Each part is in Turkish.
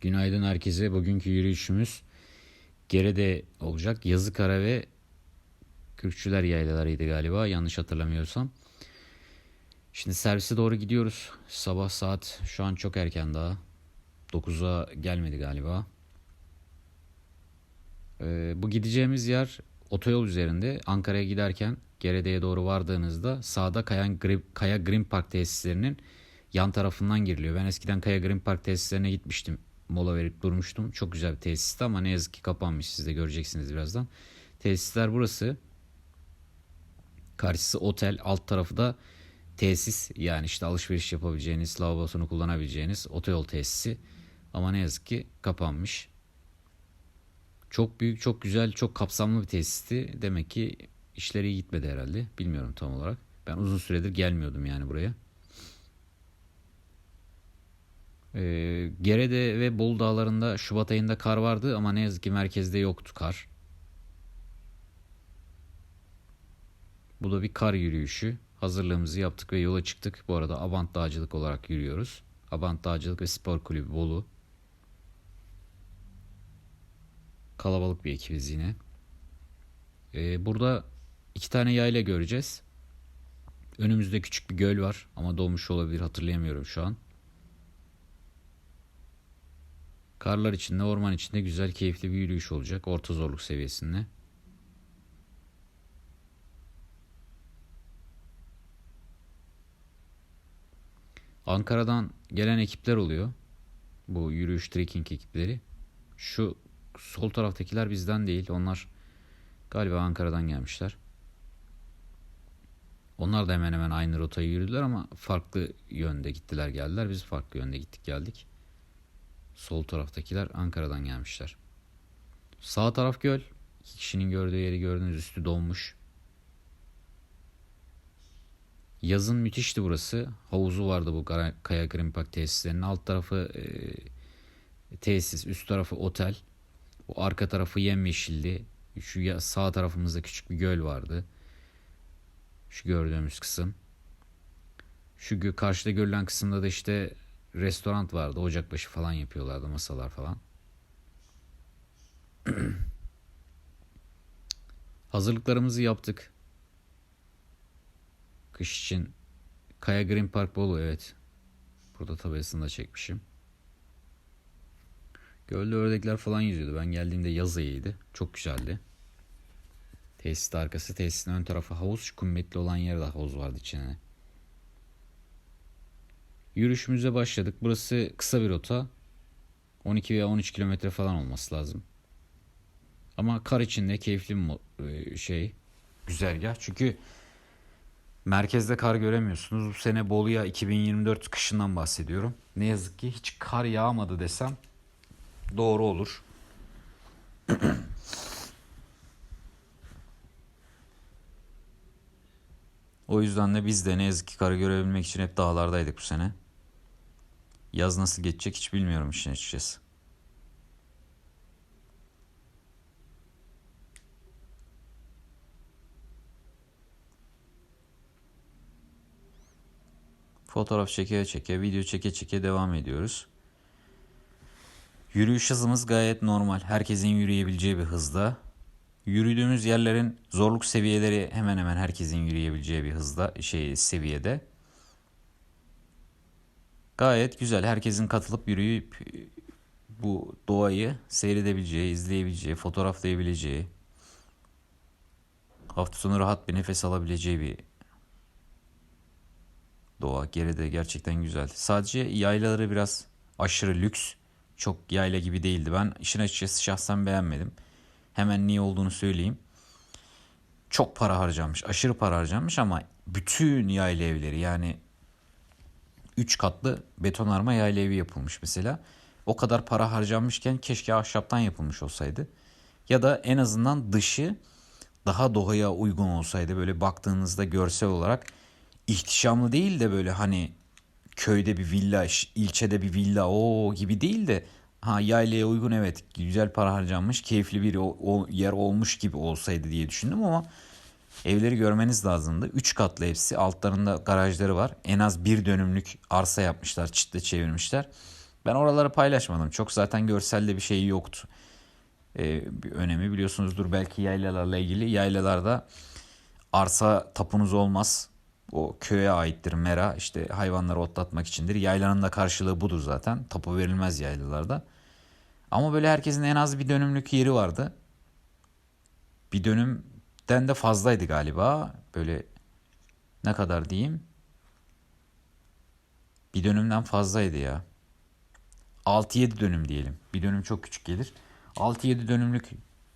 Günaydın herkese. Bugünkü yürüyüşümüz Gerede olacak. Yazıkara ve Kürkçüler yaylalarıydı galiba yanlış hatırlamıyorsam. Şimdi servise doğru gidiyoruz. Sabah saat şu an çok erken daha. 9'a gelmedi galiba. Ee, bu gideceğimiz yer otoyol üzerinde. Ankara'ya giderken Gerede'ye doğru vardığınızda sağda Kayan, Kaya Green Park tesislerinin yan tarafından giriliyor. Ben eskiden Kaya Green Park tesislerine gitmiştim mola verip durmuştum. Çok güzel bir tesisti ama ne yazık ki kapanmış. Siz de göreceksiniz birazdan. Tesisler burası. Karşısı otel. Alt tarafı da tesis. Yani işte alışveriş yapabileceğiniz, lavabosunu kullanabileceğiniz otoyol tesisi. Ama ne yazık ki kapanmış. Çok büyük, çok güzel, çok kapsamlı bir tesisti. Demek ki işleri iyi gitmedi herhalde. Bilmiyorum tam olarak. Ben uzun süredir gelmiyordum yani buraya. Ee, Gerede ve Bolu dağlarında Şubat ayında kar vardı ama ne yazık ki merkezde yoktu kar. Bu da bir kar yürüyüşü. Hazırlığımızı yaptık ve yola çıktık. Bu arada Abant Dağcılık olarak yürüyoruz. Abant Dağcılık ve Spor Kulübü Bolu. Kalabalık bir ekibiz yine. Ee, burada iki tane yayla göreceğiz. Önümüzde küçük bir göl var ama dolmuş olabilir hatırlayamıyorum şu an. Karlar içinde, orman içinde güzel, keyifli bir yürüyüş olacak. Orta zorluk seviyesinde. Ankara'dan gelen ekipler oluyor. Bu yürüyüş trekking ekipleri. Şu sol taraftakiler bizden değil. Onlar galiba Ankara'dan gelmişler. Onlar da hemen hemen aynı rotayı yürüdüler ama farklı yönde gittiler geldiler. Biz farklı yönde gittik geldik. Sol taraftakiler Ankara'dan gelmişler. Sağ taraf göl. İki kişinin gördüğü yeri gördüğünüz üstü dolmuş. Yazın müthişti burası. Havuzu vardı bu Kaya Green Park tesislerinin. Alt tarafı e, tesis, üst tarafı otel. Bu arka tarafı yemyeşildi. Şu sağ tarafımızda küçük bir göl vardı. Şu gördüğümüz kısım. Şu karşıda görülen kısımda da işte restoran vardı. Ocakbaşı falan yapıyorlardı masalar falan. Hazırlıklarımızı yaptık. Kış için Kaya Green Park Bolu evet. Burada tabelasını çekmişim. Gölde ördekler falan yüzüyordu. Ben geldiğimde yaz ayıydı. Çok güzeldi. Tesis arkası. Tesisin ön tarafı havuz. Şu kummetli olan yerde havuz vardı içine. Yürüyüşümüze başladık. Burası kısa bir rota. 12 veya 13 kilometre falan olması lazım. Ama kar içinde keyifli bir e, şey. Güzergah. Çünkü merkezde kar göremiyorsunuz. Bu sene Bolu'ya 2024 kışından bahsediyorum. Ne yazık ki hiç kar yağmadı desem doğru olur. o yüzden de biz de ne yazık ki karı görebilmek için hep dağlardaydık bu sene. Yaz nasıl geçecek hiç bilmiyorum işin açıkçası. Fotoğraf çeke çeke, video çeke çeke devam ediyoruz. Yürüyüş hızımız gayet normal. Herkesin yürüyebileceği bir hızda. Yürüdüğümüz yerlerin zorluk seviyeleri hemen hemen herkesin yürüyebileceği bir hızda, şey seviyede. Gayet güzel. Herkesin katılıp yürüyüp bu doğayı seyredebileceği, izleyebileceği, fotoğraflayabileceği, hafta sonu rahat bir nefes alabileceği bir doğa. Geride gerçekten güzel. Sadece yaylaları biraz aşırı lüks. Çok yayla gibi değildi. Ben işin açıkçası şahsen beğenmedim. Hemen niye olduğunu söyleyeyim. Çok para harcanmış. Aşırı para harcanmış ama bütün yayla evleri yani 3 katlı betonarme yayla evi yapılmış mesela. O kadar para harcanmışken keşke ahşaptan yapılmış olsaydı. Ya da en azından dışı daha doğaya uygun olsaydı böyle baktığınızda görsel olarak ihtişamlı değil de böyle hani köyde bir villa, ilçede bir villa o gibi değil de ha yaylaya uygun evet güzel para harcanmış, keyifli bir o, o yer olmuş gibi olsaydı diye düşündüm ama Evleri görmeniz lazımdı. 3 katlı hepsi. Altlarında garajları var. En az bir dönümlük arsa yapmışlar. Çitle çevirmişler. Ben oraları paylaşmadım. Çok zaten görselde bir şey yoktu. Ee, bir önemi biliyorsunuzdur belki yaylalarla ilgili. Yaylalarda arsa tapunuz olmaz. O köye aittir mera. İşte hayvanları otlatmak içindir. Yaylanın da karşılığı budur zaten. Tapu verilmez yaylalarda. Ama böyle herkesin en az bir dönümlük yeri vardı. Bir dönümden de fazlaydı galiba. Böyle ne kadar diyeyim? Bir dönümden fazlaydı ya. 6-7 dönüm diyelim. Bir dönüm çok küçük gelir. 6-7 dönümlük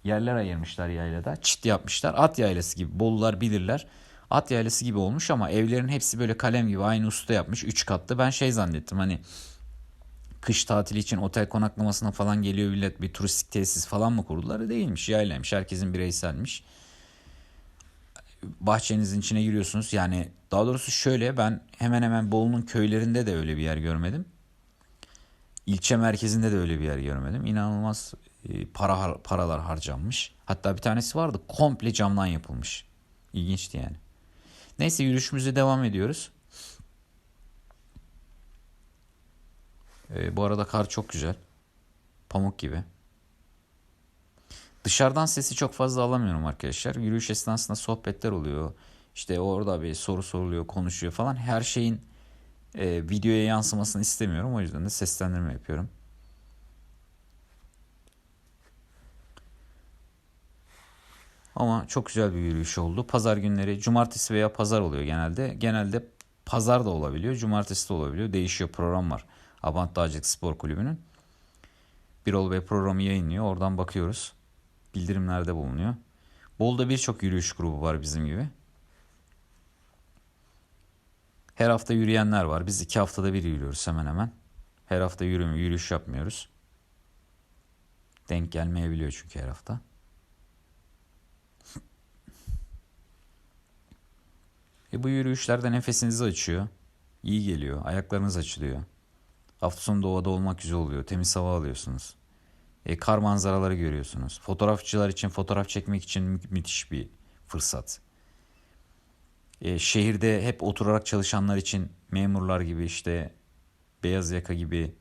yerler ayırmışlar yaylada. Çit yapmışlar. At yaylası gibi. Bolular bilirler. At yaylası gibi olmuş ama evlerin hepsi böyle kalem gibi aynı usta yapmış. 3 katlı. Ben şey zannettim hani kış tatili için otel konaklamasına falan geliyor millet bir turistik tesis falan mı kurdular? Değilmiş yaylaymış. Herkesin bireyselmiş. Bahçenizin içine giriyorsunuz. Yani daha doğrusu şöyle ben hemen hemen Bolu'nun köylerinde de öyle bir yer görmedim. İlçe merkezinde de öyle bir yer görmedim. İnanılmaz e, para paralar harcanmış. Hatta bir tanesi vardı komple camdan yapılmış. İlginçti yani. Neyse yürüyüşümüze devam ediyoruz. Ee, bu arada kar çok güzel. Pamuk gibi. Dışarıdan sesi çok fazla alamıyorum arkadaşlar. Yürüyüş esnasında sohbetler oluyor. İşte orada bir soru soruluyor, konuşuyor falan. Her şeyin e, videoya yansımasını istemiyorum. O yüzden de seslendirme yapıyorum. Ama çok güzel bir yürüyüş oldu. Pazar günleri cumartesi veya pazar oluyor genelde. Genelde pazar da olabiliyor, cumartesi de olabiliyor. Değişiyor program var. Abant Dağcılık Spor Kulübü'nün. Birol Bey programı yayınlıyor. Oradan bakıyoruz. Bildirimlerde bulunuyor. Bolu'da birçok yürüyüş grubu var bizim gibi. Her hafta yürüyenler var. Biz iki haftada bir yürüyoruz hemen hemen. Her hafta yürüme, yürüyüş yapmıyoruz. Denk gelmeyebiliyor çünkü her hafta. E bu yürüyüşlerde nefesinizi açıyor. İyi geliyor. Ayaklarınız açılıyor. Hafta sonu doğada olmak güzel oluyor. Temiz hava alıyorsunuz. E, kar manzaraları görüyorsunuz. Fotoğrafçılar için fotoğraf çekmek için mü- müthiş bir fırsat. E, şehirde hep oturarak çalışanlar için memurlar gibi işte beyaz yaka gibi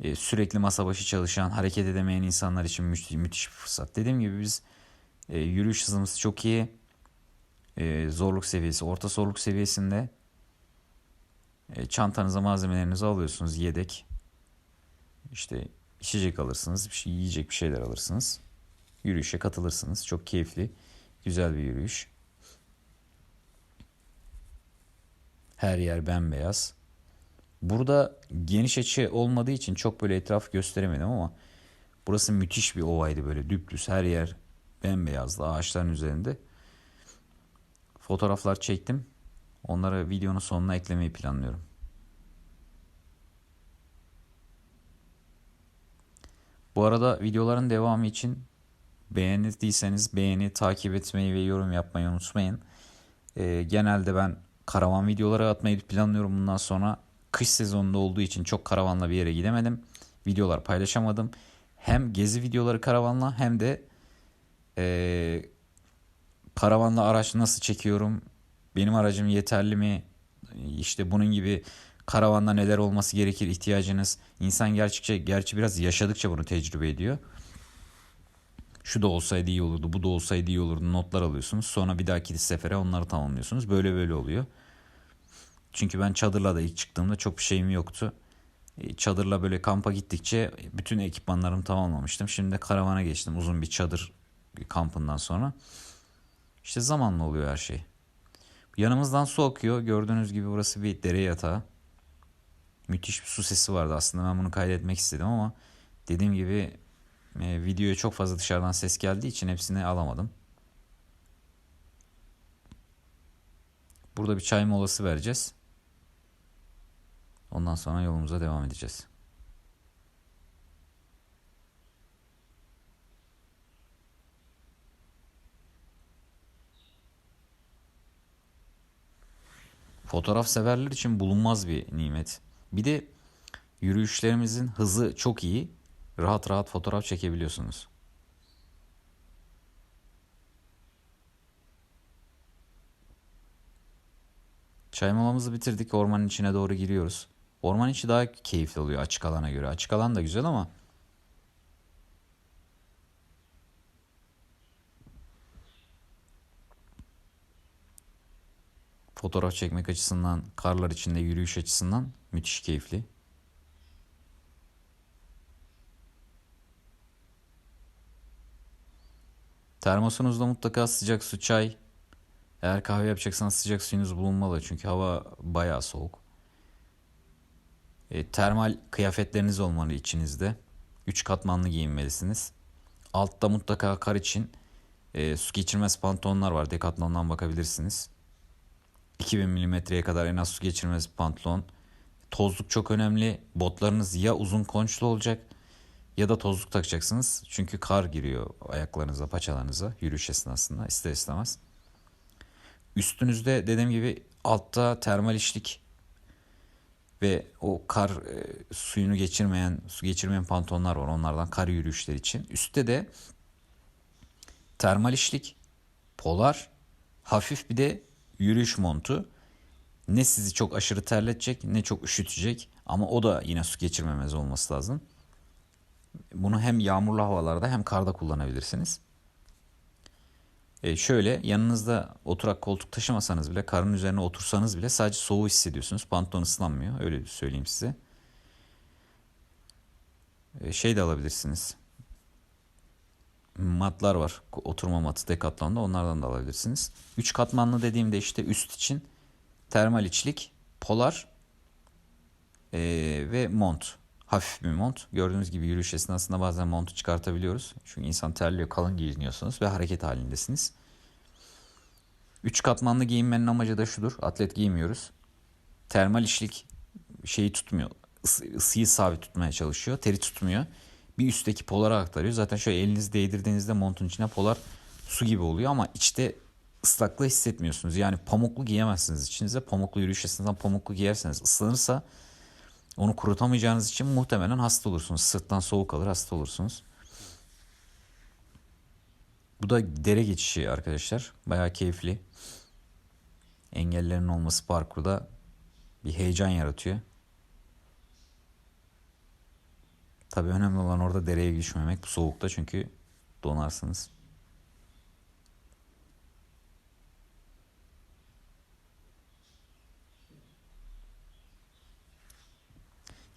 e, sürekli masa başı çalışan, hareket edemeyen insanlar için müthiş, müthiş bir fırsat. Dediğim gibi biz e, yürüyüş hızımız çok iyi. E, zorluk seviyesi orta zorluk seviyesinde. E, çantanıza malzemelerinizi alıyorsunuz yedek. İşte içecek alırsınız, bir şey yiyecek bir şeyler alırsınız. Yürüyüşe katılırsınız. Çok keyifli, güzel bir yürüyüş. Her yer bembeyaz. Burada geniş açı olmadığı için çok böyle etraf gösteremedim ama burası müthiş bir ovaydı böyle düpdüz her yer bembeyazdı ağaçların üzerinde. Fotoğraflar çektim. Onları videonun sonuna eklemeyi planlıyorum. Bu arada videoların devamı için beğendiyseniz beğeni, takip etmeyi ve yorum yapmayı unutmayın. Ee, genelde ben karavan videoları atmayı planlıyorum bundan sonra. Kış sezonunda olduğu için çok karavanla bir yere gidemedim. Videolar paylaşamadım. Hem gezi videoları karavanla hem de e, karavanla araç nasıl çekiyorum? Benim aracım yeterli mi? İşte bunun gibi karavanda neler olması gerekir ihtiyacınız. İnsan gerçekçe gerçi biraz yaşadıkça bunu tecrübe ediyor. Şu da olsaydı iyi olurdu, bu da olsaydı iyi olurdu notlar alıyorsunuz. Sonra bir dahaki sefere onları tamamlıyorsunuz. Böyle böyle oluyor. Çünkü ben çadırla da ilk çıktığımda çok bir şeyim yoktu. E, çadırla böyle kampa gittikçe bütün ekipmanlarımı tamamlamıştım. Şimdi de karavana geçtim uzun bir çadır kampından sonra. İşte zamanla oluyor her şey. Yanımızdan su akıyor. Gördüğünüz gibi burası bir dere yatağı. Müthiş bir su sesi vardı aslında ben bunu kaydetmek istedim ama dediğim gibi e, videoya çok fazla dışarıdan ses geldiği için hepsini alamadım. Burada bir çay molası vereceğiz. Ondan sonra yolumuza devam edeceğiz. Fotoğraf severler için bulunmaz bir nimet. Bir de yürüyüşlerimizin hızı çok iyi. Rahat rahat fotoğraf çekebiliyorsunuz. Çay molamızı bitirdik. Ormanın içine doğru giriyoruz. Orman içi daha keyifli oluyor açık alana göre. Açık alan da güzel ama fotoğraf çekmek açısından, karlar içinde yürüyüş açısından müthiş keyifli. Termosunuzda mutlaka sıcak su, çay. Eğer kahve yapacaksanız sıcak suyunuz bulunmalı çünkü hava bayağı soğuk. E, termal kıyafetleriniz olmalı içinizde. Üç katmanlı giyinmelisiniz. Altta mutlaka kar için e, su geçirmez pantolonlar var. Decathlon'dan bakabilirsiniz. 2000 milimetreye kadar en az su geçirmez pantolon. Tozluk çok önemli. Botlarınız ya uzun konçlu olacak ya da tozluk takacaksınız. Çünkü kar giriyor ayaklarınıza, paçalarınıza yürüyüş esnasında ister istemez. Üstünüzde dediğim gibi altta termal işlik ve o kar e, suyunu geçirmeyen, su geçirmeyen pantolonlar var. Onlardan kar yürüyüşler için. Üstte de termal işlik, polar, hafif bir de yürüyüş montu. Ne sizi çok aşırı terletecek ne çok üşütecek ama o da yine su geçirmemez olması lazım. Bunu hem yağmurlu havalarda hem karda kullanabilirsiniz. E şöyle yanınızda oturak koltuk taşımasanız bile karın üzerine otursanız bile sadece soğuğu hissediyorsunuz. Pantolon ıslanmıyor öyle söyleyeyim size. E şey de alabilirsiniz. Matlar var. Oturma matı Decathlon'da onlardan da alabilirsiniz. 3 katmanlı dediğimde işte üst için termal içlik, polar e, ve mont. Hafif bir mont. Gördüğünüz gibi yürüyüş esnasında bazen montu çıkartabiliyoruz. Çünkü insan terliyor, kalın giyiniyorsunuz ve hareket halindesiniz. Üç katmanlı giyinmenin amacı da şudur. Atlet giymiyoruz. Termal işlik şeyi tutmuyor. Isı, ısıyı sabit tutmaya çalışıyor. Teri tutmuyor. Bir üstteki polara aktarıyor. Zaten şöyle elinizi değdirdiğinizde montun içine polar su gibi oluyor ama içte ıslaklığı hissetmiyorsunuz. Yani pamuklu giyemezsiniz içinize. Pamuklu yürüyüş esnasında pamuklu giyerseniz ıslanırsa onu kurutamayacağınız için muhtemelen hasta olursunuz. Sırttan soğuk alır hasta olursunuz. Bu da dere geçişi arkadaşlar. Bayağı keyifli. Engellerin olması parkurda bir heyecan yaratıyor. Tabii önemli olan orada dereye düşmemek bu soğukta çünkü donarsınız.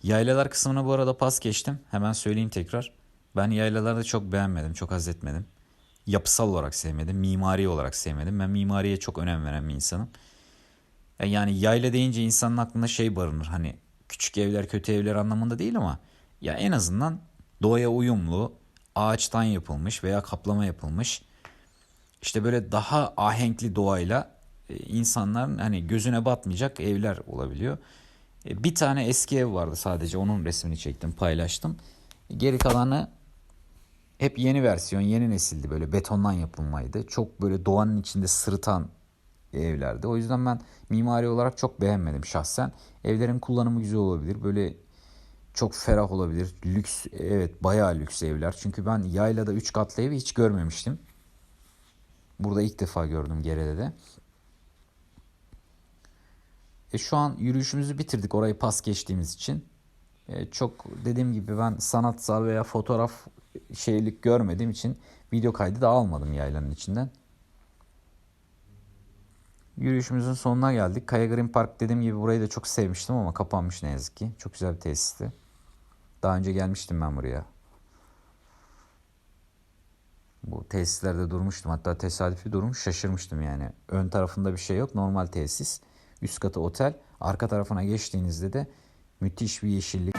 Yaylalar kısmına bu arada pas geçtim. Hemen söyleyeyim tekrar. Ben yaylalarda çok beğenmedim, çok haz etmedim. Yapısal olarak sevmedim, mimari olarak sevmedim. Ben mimariye çok önem veren bir insanım. E, yani yayla deyince insanın aklında şey barınır. Hani küçük evler, kötü evler anlamında değil ama ya en azından doğaya uyumlu, ağaçtan yapılmış veya kaplama yapılmış. İşte böyle daha ahenkli doğayla e, insanların hani gözüne batmayacak evler olabiliyor. E, bir tane eski ev vardı sadece onun resmini çektim paylaştım. Geri kalanı hep yeni versiyon yeni nesildi böyle betondan yapılmaydı. Çok böyle doğanın içinde sırıtan evlerdi. O yüzden ben mimari olarak çok beğenmedim şahsen. Evlerin kullanımı güzel olabilir. Böyle çok ferah olabilir. Lüks evet bayağı lüks evler. Çünkü ben yaylada 3 katlı evi hiç görmemiştim. Burada ilk defa gördüm Gerede'de. E, şu an yürüyüşümüzü bitirdik orayı pas geçtiğimiz için. E, çok dediğim gibi ben sanatsal veya fotoğraf şeylik görmediğim için video kaydı da almadım yaylanın içinden. Yürüyüşümüzün sonuna geldik. Kaya Green Park dediğim gibi burayı da çok sevmiştim ama kapanmış ne yazık ki. Çok güzel bir tesisti. Daha önce gelmiştim ben buraya. Bu tesislerde durmuştum. Hatta tesadüfi durmuş şaşırmıştım yani. Ön tarafında bir şey yok. Normal tesis. Üst katı otel. Arka tarafına geçtiğinizde de müthiş bir yeşillik.